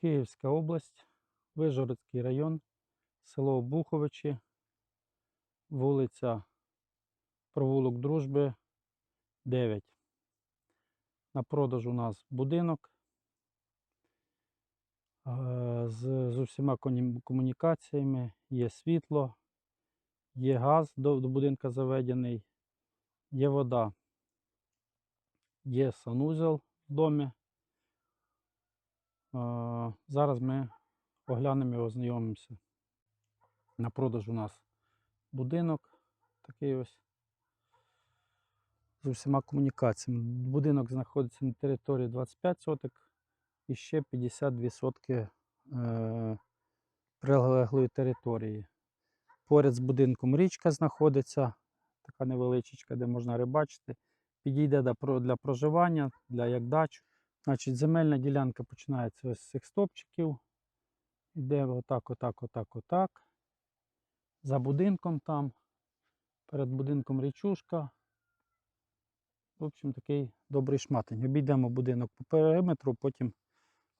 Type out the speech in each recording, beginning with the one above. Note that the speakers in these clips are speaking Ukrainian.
Київська область, Вижгородський район, село Буховичі, вулиця Провулок Дружби 9. На продаж у нас будинок з, з усіма комунікаціями, є світло, є газ до, до будинка заведений, є вода, є санузел в домі. Зараз ми оглянемо і ознайомимося. На продаж у нас будинок такий ось з усіма комунікаціями. Будинок знаходиться на території 25 соток і ще 52 сотки е, прилеглої території. Поряд з будинком річка знаходиться, така невеличка, де можна рибачити. Підійде для проживання, для як дачу. Значить, земельна ділянка починається ось з цих стопчиків. Іде отак, отак, отак, отак. За будинком там. Перед будинком річушка. В общем, такий добрий шматень. Обійдемо будинок по периметру, потім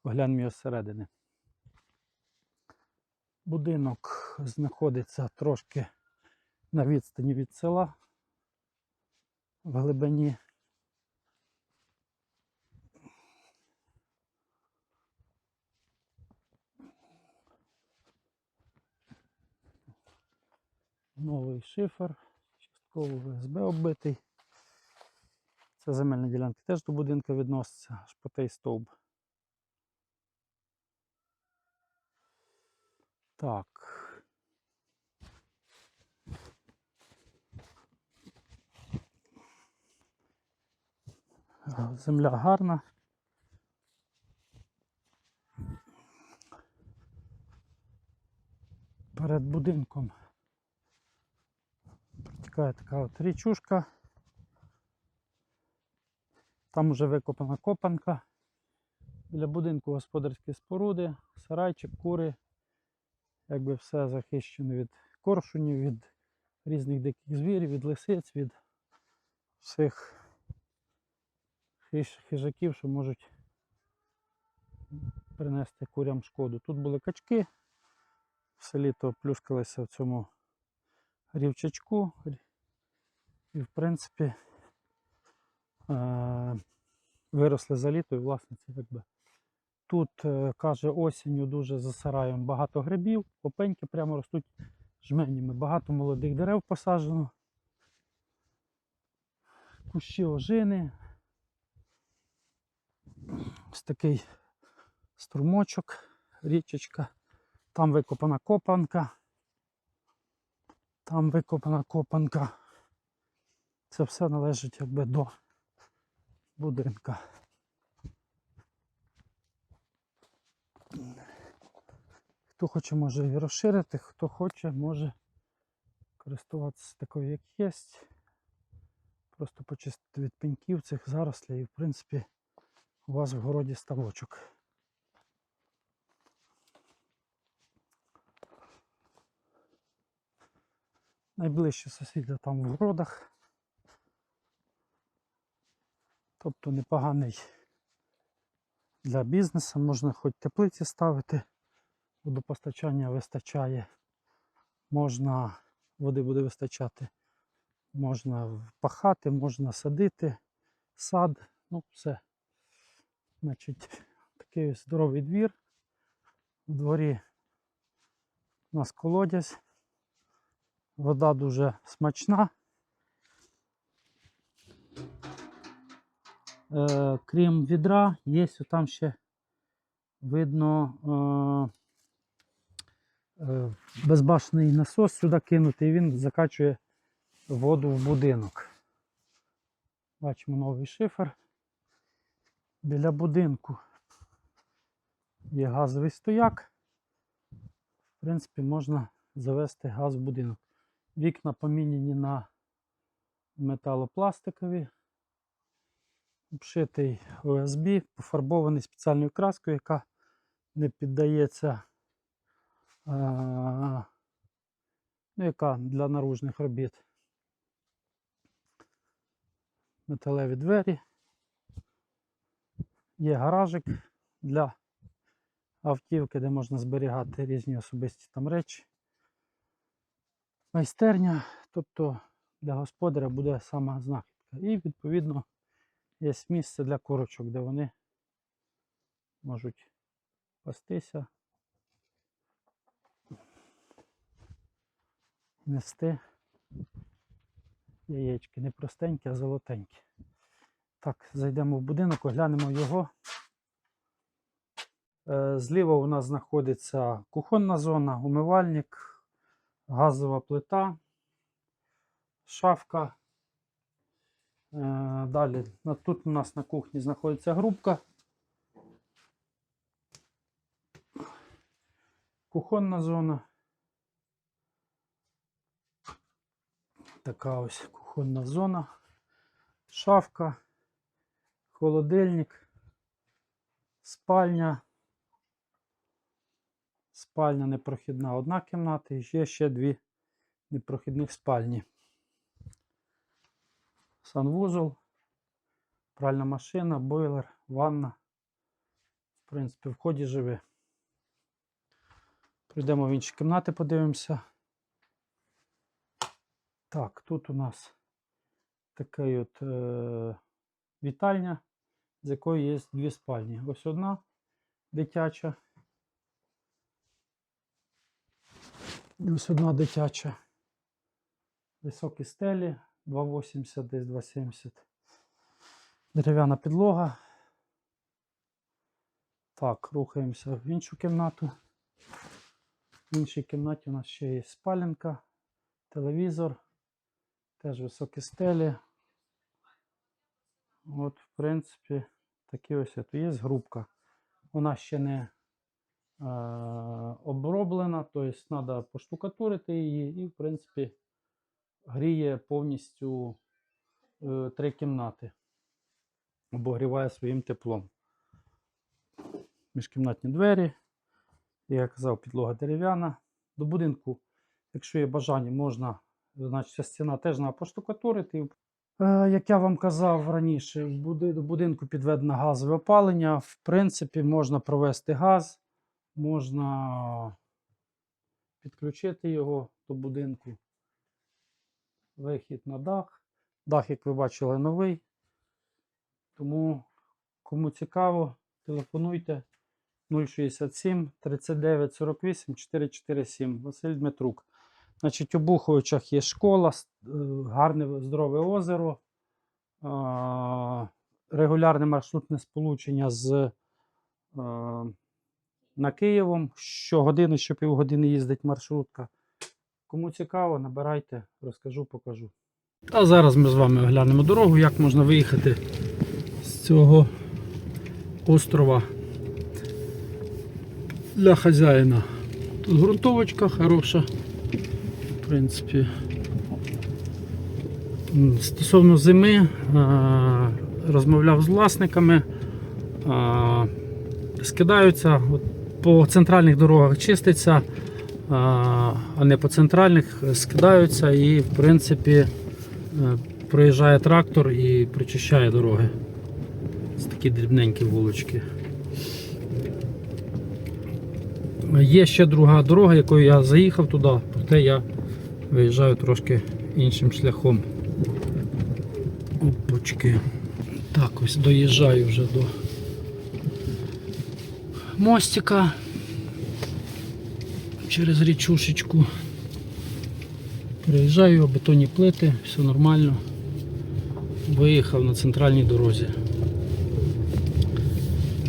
оглянемо його зсередини. Будинок знаходиться трошки на відстані від села в глибині. Новий шифер, частково ВСБ оббитий. Це земельна ділянка теж до будинку відноситься, аж по той стовб. Так. Земля гарна. Перед будинком протікає така от річушка. Там вже викопана копанка. Біля будинку господарські споруди, сарайчик, кури. Якби все захищено від коршунів, від різних диких звірів, від лисиць, від всіх хижаків, що можуть принести курям шкоду. Тут були качки, все літо плюскалися в цьому рівчачку. І в принципі е, виросли за літо, і власне це якби. Тут, е, каже, осінню дуже за сараєм багато грибів, опеньки прямо ростуть жменями. Багато молодих дерев посаджено. Кущі ожини. Ось такий струмочок, річечка. Там викопана копанка. Там викопана копанка. Це все належить якби до будинка. Хто хоче, може і розширити, хто хоче, може користуватися такою, як є. Просто почистити від пеньків цих зарослей і в принципі у вас в городі ставочок. Найближчі сусіди там в городах. Тобто непоганий для бізнесу, можна хоч теплиці ставити, водопостачання вистачає, можна, води буде вистачати, можна пахати, можна садити, сад, ну все. Значить, такий ось здоровий двір. У дворі у нас колодязь. Вода дуже смачна. Е, крім відра, є там ще видно е, е, безбашений насос сюди кинутий, він закачує воду в будинок. Бачимо новий шифер. Біля будинку є газовий стояк. В принципі, можна завести газ в будинок. Вікна поміняні на металопластикові, обшитий ОСБ, пофарбований спеціальною краскою, яка не піддається, ну, яка для наружних робіт. Металеві двері. Є гаражик для автівки, де можна зберігати різні особисті там речі. Майстерня, тобто для господаря буде сама знахідка. І відповідно є місце для курочок, де вони можуть пастися, нести яєчки. Не простенькі, а золотенькі. Так, зайдемо в будинок, оглянемо його. Е, Зліва у нас знаходиться кухонна зона, умивальник, газова плита, шафка. Е, Далі тут у нас на кухні знаходиться грубка. Кухонна зона. Така ось кухонна зона. Шафка, холодильник, спальня. Спальня непрохідна одна кімната і є ще дві непрохідних спальні. Санвузол, пральна машина, бойлер, ванна. В принципі, в ході живе. Прийдемо в інші кімнати, подивимося. Так, тут у нас така от е, вітальня, з якої є дві спальні. Ось одна дитяча. Ось одна дитяча. Високі стелі, 2,80, десь 2,70. Дерев'яна підлога. Так, рухаємося в іншу кімнату. В іншій кімнаті у нас ще є спаленка, телевізор, теж високі стелі. От, в принципі, такі ось тут є грубка. Вона ще не е, оброблена, тобто треба поштукатурити її і, в принципі, гріє повністю е, три кімнати. Обогріває своїм теплом. Міжкімнатні двері. Як я казав, підлога дерев'яна. До будинку, якщо є бажання, можна, значить, ця стіна теж треба поштукатурити. Е, Як я вам казав раніше, до будинку підведено газове опалення. В принципі, можна провести газ, можна підключити його до будинку. Вихід на дах. Дах, як ви бачили, новий. Тому, кому цікаво, телефонуйте 067 39 48 447. Василь Дмитрук. Значить, у Буховичах є школа, е, гарне здорове озеро, регулярне маршрутне сполучення з е, на Києвом. Щогодини, щопівгодини їздить маршрутка. Кому цікаво, набирайте, розкажу, покажу. А зараз ми з вами оглянемо дорогу, як можна виїхати з цього острова для хазяїна. Тут ґрунтовочка хороша. В принципі. Стосовно зими, розмовляв з власниками. Скидаються от по центральних дорогах чиститься, а, не по центральних скидаються і, в принципі, е, проїжджає трактор і прочищає дороги. Це такі дрібненькі вулочки. Є ще друга дорога, якою я заїхав туди, проте я виїжджаю трошки іншим шляхом. Опачки. Так, ось доїжджаю вже до мостика через річушечку. Приїжджаю, бетонні плити, все нормально. Виїхав на центральній дорозі.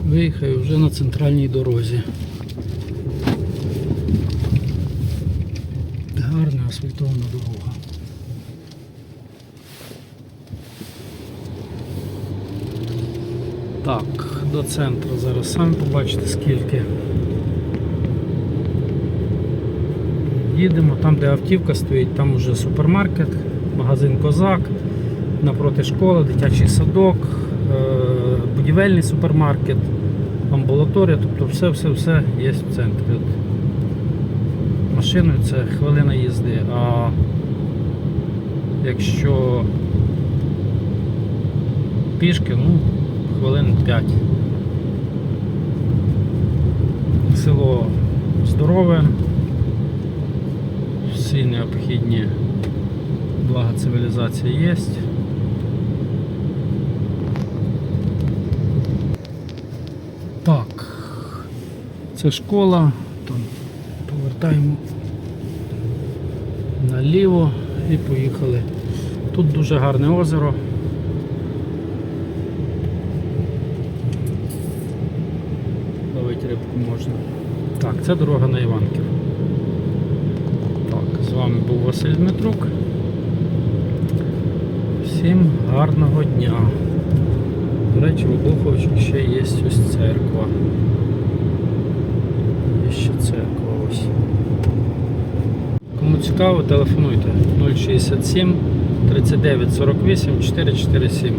Виїхав вже на центральній дорозі. Гарна асфальтована дорога. Так, до центру зараз самі побачите скільки. Їдемо, там де автівка стоїть, там уже супермаркет, магазин Козак, напроти школа, дитячий садок, е, будівельний супермаркет, амбулаторія, тобто все-все-все є в центрі. От машиною це хвилина їзди, а якщо пішки, ну, хвилин 5. село здорове, всі необхідні блага цивілізації є. Так, це школа, там повертаємо наліво і поїхали. Тут дуже гарне озеро. Ловити рибку можна. Так, це дорога на Іванків. Вами був Василь Дмитрук. Всім гарного дня. До речі, в Обуховичі ще є ось церква. Є ще церква ось. Кому цікаво, телефонуйте 067 39 48 447.